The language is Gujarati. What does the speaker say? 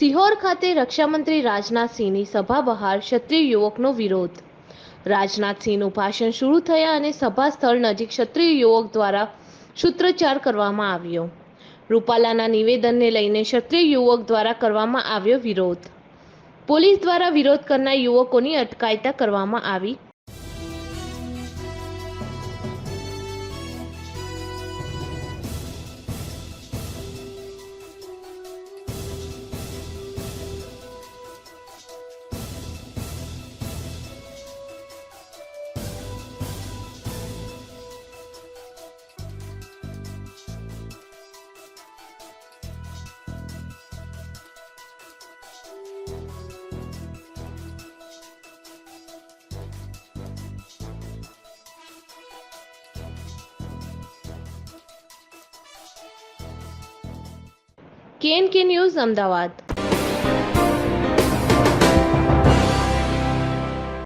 સિહોર ખાતે રક્ષામંત્રી રાજનાથસિંહની સભા બહાર ક્ષત્રિય યુવકનો વિરોધ. રાજનાથસિંહનું ભાષણ શરૂ થયા અને સભા સ્થળ નજીક ક્ષત્રિય યુવક દ્વારા સૂત્રોચ્ચાર કરવામાં આવ્યો. રૂપાલાના નિવેદનને લઈને ક્ષત્રિય યુવક દ્વારા કરવામાં આવ્યો વિરોધ. પોલીસ દ્વારા વિરોધ કરનાર યુવકોની અટકાયતા કરવામાં આવી के एन के न्यूज़ अहमदाबाद।